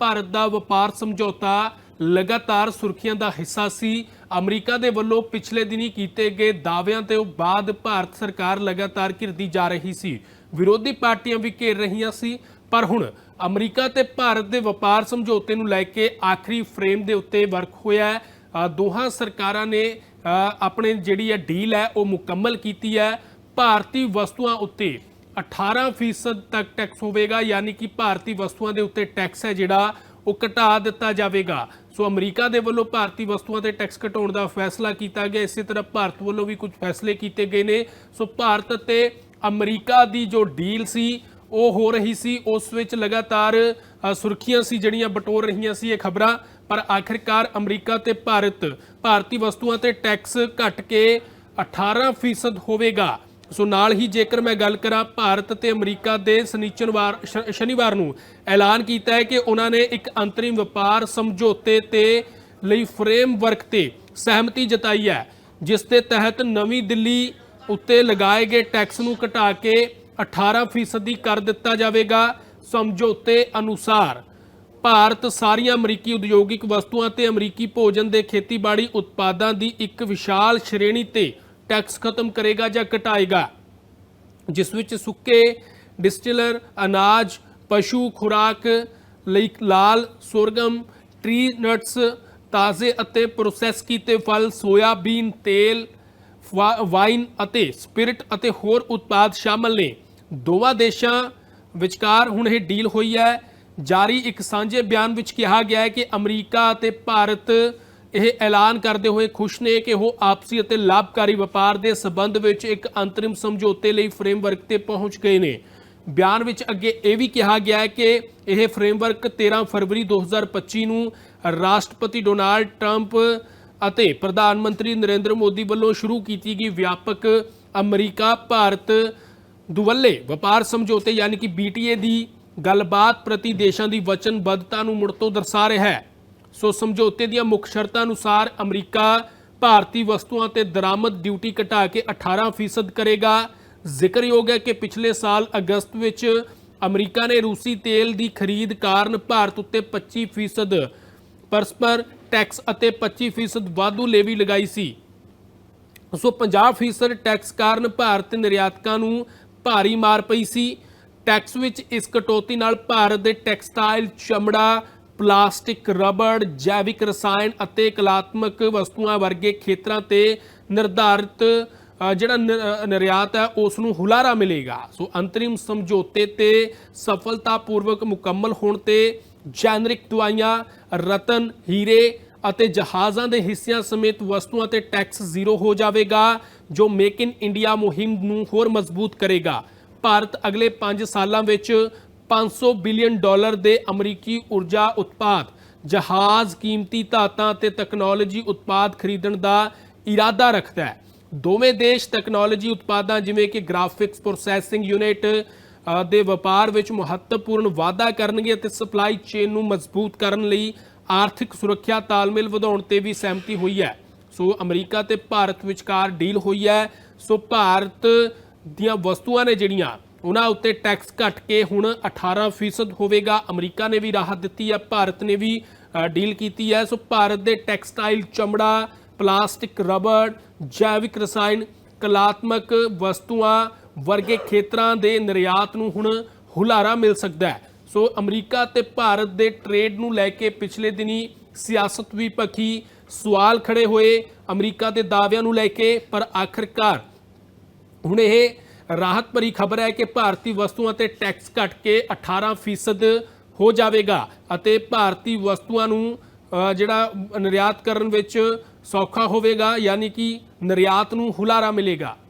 ਭਾਰਤ ਦਾ ਵਪਾਰ ਸਮਝੌਤਾ ਲਗਾਤਾਰ ਸੁਰਖੀਆਂ ਦਾ ਹਿੱਸਾ ਸੀ। ਅਮਰੀਕਾ ਦੇ ਵੱਲੋਂ ਪਿਛਲੇ ਦਿਨੀ ਕੀਤੇ ਗਏ ਦਾਅਵਿਆਂ ਤੇ ਬਾਅਦ ਭਾਰਤ ਸਰਕਾਰ ਲਗਾਤਾਰ ਘਿਰਦੀ ਜਾ ਰਹੀ ਸੀ। ਵਿਰੋਧੀ ਪਾਰਟੀਆਂ ਵੀ ਘੇਰ ਰਹੀਆਂ ਸੀ। ਪਰ ਹੁਣ ਅਮਰੀਕਾ ਤੇ ਭਾਰਤ ਦੇ ਵਪਾਰ ਸਮਝੌਤੇ ਨੂੰ ਲੈ ਕੇ ਆਖਰੀ ਫਰੇਮ ਦੇ ਉੱਤੇ ਵਰਕ ਹੋਇਆ ਹੈ। ਦੋਹਾਂ ਸਰਕਾਰਾਂ ਨੇ ਆਪਣੇ ਜਿਹੜੀ ਹੈ ਡੀਲ ਹੈ, ਉਹ ਮੁਕੰਮਲ ਕੀਤੀ ਹੈ। ਭਾਰਤੀ ਵਸਤੂਆਂ ਉੱਤੇ 18% ਤੱਕ ਟੈਕਸ ਹੋਵੇਗਾ ਯਾਨੀ ਕਿ ਭਾਰਤੀ ਵਸਤੂਆਂ ਦੇ ਉੱਤੇ ਟੈਕਸ ਹੈ ਜਿਹੜਾ ਉਹ ਘਟਾ ਦਿੱਤਾ ਜਾਵੇਗਾ। ਸੋ ਅਮਰੀਕਾ ਦੇ ਵੱਲੋਂ ਭਾਰਤੀ ਵਸਤੂਆਂ ਤੇ ਟੈਕਸ ਘਟਾਉਣ ਦਾ ਫੈਸਲਾ ਕੀਤਾ ਗਿਆ। ਇਸੇ ਤਰ੍ਹਾਂ ਭਾਰਤ ਵੱਲੋਂ ਵੀ ਕੁਝ ਫੈਸਲੇ ਕੀਤੇ ਗਏ ਨੇ। ਸੋ ਭਾਰਤ ਅਤੇ ਅਮਰੀਕਾ ਦੀ ਜੋ ਡੀਲ ਸੀ ਉਹ ਹੋ ਰਹੀ ਸੀ। ਉਸ ਵਿੱਚ ਲਗਾਤਾਰ ਅ, ਸੁਰਖੀਆਂ ਸੀ ਜਿਹੜੀਆਂ ਬਟੋਰ ਰਹੀਆਂ ਸੀ ਇਹ ਖਬਰਾਂ। ਪਰ ਆਖਿਰਕਾਰ ਅਮਰੀਕਾ ਤੇ ਭਾਰਤ ਭਾਰਤੀ ਵਸਤੂਆਂ ਤੇ ਟੈਕਸ ਘਟ ਕੇ 18% ਹੋਵੇਗਾ। ਸੋ ਨਾਲ ਹੀ ਜੇਕਰ ਮੈਂ ਗੱਲ ਕਰਾਂ ਭਾਰਤ ਤੇ ਅਮਰੀਕਾ ਦੇ ਸ਼ਨੀਚਰਵਾਰ ਸ਼ਨੀਵਾਰ ਨੂੰ, ਐਲਾਨ ਕੀਤਾ ਹੈ ਕਿ ਉਹਨਾਂ ਨੇ ਇੱਕ ਅੰਤਰਿਮ ਵਪਾਰ ਸਮਝੌਤੇ ਤੇ ਲਈ ਫਰੇਮਵਰਕ ਤੇ ਸਹਿਮਤੀ ਜਤਾਈ ਹੈ, ਜਿਸ ਦੇ ਤਹਿਤ ਨਵੀਂ ਦਿੱਲੀ ਉੱਤੇ ਲਗਾਏ ਗਏ ਟੈਕਸ ਨੂੰ ਘਟਾ ਕੇ 18% ਦੀ ਕਰ ਦਿੱਤਾ ਜਾਵੇਗਾ। ਸਮਝੌਤੇ ਅਨੁਸਾਰ, ਭਾਰਤ ਸਾਰੀਆਂ ਅਮਰੀਕੀ ਉਦਯੋਗਿਕ ਵਸਤੂਆਂ ਤੇ ਅਮਰੀਕੀ ਭੋਜਨ ਦੇ ਖੇਤੀਬਾੜੀ ਉਤਪਾਦਾਂ ਦੀ ਇੱਕ ਵਿਸ਼ਾਲ ਸ਼੍ਰੇਣੀ ਤੇ ਟੈਕਸ ਖਤਮ ਕਰੇਗਾ ਜਾਂ ਘਟਾਏਗਾ, ਜਿਸ ਵਿੱਚ ਸੁੱਕੇ ਡਿਸਟਿਲਰ, ਅਨਾਜ, ਪਸ਼ੂ, ਖੁਰਾਕ ਲਈ ਲਾਲ, ਸੁਰਗਮ ਟਰੀ ਨਟਸ ਤਾਜ਼ੇ ਅਤੇ ਪ੍ਰੋਸੈਸ ਕੀਤੇ ਫਲ ਸੋਇਆਬੀਨ ਤੇਲ ਵਾਈਨ ਅਤੇ ਸਪਿਰਟ ਅਤੇ ਹੋਰ ਉਤਪਾਦ ਸ਼ਾਮਲ ਨੇ। ਦੋਵਾਂ ਦੇਸ਼ਾਂ ਵਿਚਕਾਰ ਹੁਣ ਇਹ ਡੀਲ ਹੋਈ ਹੈ। ਜਾਰੀ ਇੱਕ ਸਾਂਝੇ ਬਿਆਨ ਵਿੱਚ ਕਿਹਾ ਗਿਆ ਹੈ ਕਿ ਅਮਰੀਕਾ ਅਤੇ ਭਾਰਤ ਇਹ ਐਲਾਨ ਕਰਦੇ ਹੋਏ ਖੁਸ਼ ਨੇ ਕਿ ਉਹ ਆਪਸੀ ਅਤੇ ਲਾਭਕਾਰੀ ਵਪਾਰ ਦੇ ਸਬੰਧ ਵਿੱਚ ਇੱਕ ਅੰਤਰਿਮ ਸਮਝੌਤੇ ਲਈ ਫਰੇਮਵਰਕ ਤੇ ਪਹੁੰਚ ਗਏ ਨੇ। ਬਿਆਨ ਵਿੱਚ ਅੱਗੇ ਇਹ ਵੀ ਕਿਹਾ ਗਿਆ ਹੈ ਕਿ ਇਹ ਫਰੇਮਵਰਕ 13 ਫਰਵਰੀ 2025 ਨੂੰ ਰਾਸ਼ਟਰਪਤੀ ਡੋਨਾਲਡ ਟਰੰਪ ਅਤੇ ਪ੍ਰਧਾਨ ਮੰਤਰੀ ਨਰਿੰਦਰ ਮੋਦੀ ਵੱਲੋਂ ਸ਼ੁਰੂ ਕੀਤੀ ਗਈ ਵਿਆਪਕ ਅਮਰੀਕਾ ਭਾਰਤ ਦੁਵੱਲੇ ਵਪਾਰ ਸਮਝੌਤੇ, ਯਾਨੀ ਕਿ BTA ਦੀ ਗੱਲਬਾਤ ਪ੍ਰਤੀ ਦੇਸ਼ਾਂ ਦੀ ਵਚਨਬੱਧਤਾ ਨੂੰ ਮੁੜ ਤੋਂ ਦਰਸਾ ਰਿਹਾ ਹੈ। ਸੋ ਸਮਝੌਤੇ ਦੀਆਂ ਮੁੱਖ ਸ਼ਰਤਾਂ ਅਨੁਸਾਰ ਅਮਰੀਕਾ ਭਾਰਤੀ ਵਸਤੂਆਂ ਤੇ ਦਰਾਮਦ ਡਿਊਟੀ ਘਟਾ ਕੇ 18% ਕਰੇਗਾ। ਜ਼ਿਕਰਯੋਗ ਹੈ ਕਿ ਪਿਛਲੇ ਸਾਲ ਅਗਸਤ ਵਿੱਚ ਅਮਰੀਕਾ ਨੇ ਰੂਸੀ ਤੇਲ ਦੀ ਖਰੀਦ ਕਾਰਨ ਭਾਰਤ ਉੱਤੇ 25% ਪਰਸਪਰ ਟੈਕਸ ਅਤੇ 25% ਵਾਧੂ ਲੇਵੀ ਲਗਾਈ ਸੀ। ਸੋ 50% ਟੈਕਸ ਕਾਰਨ ਭਾਰਤ ਨਿਰਯਾਤਕਾਂ ਨੂੰ ਭਾਰੀ ਮਾਰ ਪਈ ਸੀ। ਟੈਕਸ ਵਿੱਚ ਇਸ ਕਟੌਤੀ ਨਾਲ ਭਾਰਤ ਦੇ ਟੈਕਸਟਾਈਲ ਚਮੜਾ ਪਲਾਸਟਿਕ, ਰਬੜ, ਜੈਵਿਕ ਰਸਾਇਣ ਅਤੇ ਕਲਾਤਮਕ ਵਸਤੂਆਂ ਵਰਗੇ ਖੇਤਰਾਂ ਤੇ ਨਿਰਧਾਰਿਤ ਜਿਹੜਾ ਨਿਰ- ਨਿਰਯਾਤ ਹੈ ਉਸ ਨੂੰ ਹੁਲਾਰਾ ਮਿਲੇਗਾ। ਸੋ ਅੰਤਰਿਮ ਸਮਝੌਤੇ ਤੇ ਸਫਲਤਾਪੂਰਵਕ ਮੁਕੰਮਲ ਹੋਣ ਤੇ ਜੈਨਰਿਕ ਦਵਾਈਆਂ, ਰਤਨ, ਹੀਰੇ ਅਤੇ ਜਹਾਜ਼ਾਂ ਦੇ ਹਿੱਸਿਆਂ ਸਮੇਤ ਵਸਤੂਆਂ ਤੇ ਟੈਕਸ ਜ਼ੀਰੋ ਹੋ ਜਾਵੇਗਾ, ਜੋ ਮੇਕ ਇਨ ਇੰਡੀਆ ਮੁਹਿੰਮ ਨੂੰ ਹੋਰ ਮਜ਼ਬੂਤ ਕਰੇਗਾ। ਭਾਰਤ ਅਗਲੇ 5 ਸਾਲਾਂ ਵਿੱਚ 500 ਬਿਲੀਅਨ ਡਾਲਰ ਦੇ ਅਮਰੀਕੀ ਊਰਜਾ ਉਤਪਾਦ, ਜਹਾਜ਼ ਕੀਮਤੀ ਧਾਤਾਂ ਅਤੇ ਟੈਕਨੋਲੋਜੀ ਉਤਪਾਦ ਖਰੀਦਣ ਦਾ ਇਰਾਦਾ ਰੱਖਦਾ ਹੈ। ਦੋਵੇਂ ਦੇਸ਼ ਟੈਕਨੋਲੋਜੀ ਉਤਪਾਦਾਂ ਜਿਵੇਂ ਕਿ ਗ੍ਰਾਫਿਕਸ ਪ੍ਰੋਸੈਸਿੰਗ ਯੂਨਿਟ ਦੇ ਵਪਾਰ ਵਿੱਚ ਮਹੱਤਵਪੂਰਨ ਵਾਧਾ ਕਰਨਗੇ ਅਤੇ ਸਪਲਾਈ ਚੇਨ ਨੂੰ ਮਜ਼ਬੂਤ ਕਰਨ ਲਈ ਆਰਥਿਕ ਸੁਰੱਖਿਆ ਤਾਲਮੇਲ ਵਧਾਉਣ ਤੇ ਵੀ ਸਹਿਮਤੀ ਹੋਈ ਹੈ। ਸੋ ਅਮਰੀਕਾ ਤੇ ਭਾਰਤ ਵਿਚਕਾਰ ਡੀਲ ਹੋਈ ਹੈ। ਸੋ ਭਾਰਤ ਦੀਆਂ ਵਸਤੂਆਂ ਨੇ ਜਿਹੜੀਆਂ ਉਹਨਾਂ ਉੱਤੇ ਟੈਕਸ ਘਟ ਕੇ ਹੁਣ 18% ਹੋਵੇਗਾ। ਅਮਰੀਕਾ ਨੇ ਵੀ ਰਾਹਤ ਦਿੱਤੀ ਹੈ, ਭਾਰਤ ਨੇ ਵੀ ਡੀਲ ਕੀਤੀ ਹੈ। ਸੋ ਭਾਰਤ ਦੇ ਟੈਕਸਟਾਈਲ ਚਮੜਾ, ਪਲਾਸਟਿਕ ਰਬੜ, ਜੈਵਿਕ ਰਸਾਇਣ, ਕਲਾਤਮਕ ਵਸਤੂਆਂ ਵਰਗੇ ਖੇਤਰਾਂ ਦੇ ਨਿਰਯਾਤ ਨੂੰ ਹੁਣ ਹੁਲਾਰਾ ਮਿਲ ਸਕਦਾ ਹੈ। ਸੋ ਅਮਰੀਕਾ ਤੇ ਭਾਰਤ ਦੇ ਟ੍ਰੇਡ ਨੂੰ ਲੈ ਕੇ ਪਿਛਲੇ ਦਿਨੀ ਸਿਆਸਤ ਵੀ ਪੱਖੀ ਸਵਾਲ ਖੜੇ ਹੋਏ ਅਮਰੀਕਾ ਦੇ ਦਾਅਵਿਆਂ ਨੂੰ ਲੈ ਕੇ, ਪਰ ਆਖਰਕਾਰ ਹੁਣ ਇਹ ਰਾਹਤ ਭਰੀ ਖਬਰ ਹੈ ਕਿ ਭਾਰਤੀ ਵਸਤੂਆਂ ਤੇ ਟੈਕਸ ਘਟ ਕੇ 18% ਹੋ ਜਾਵੇਗਾ ਅਤੇ ਭਾਰਤੀ ਵਸਤੂਆਂ ਨੂੰ ਜਿਹੜਾ ਨਿਰਯਾਤ ਕਰਨ ਵਿੱਚ ਸੌਖਾ ਹੋਵੇਗਾ, ਯਾਨੀ ਕਿ ਨਿਰਯਾਤ ਨੂੰ ਹੁਲਾਰਾ ਮਿਲੇਗਾ।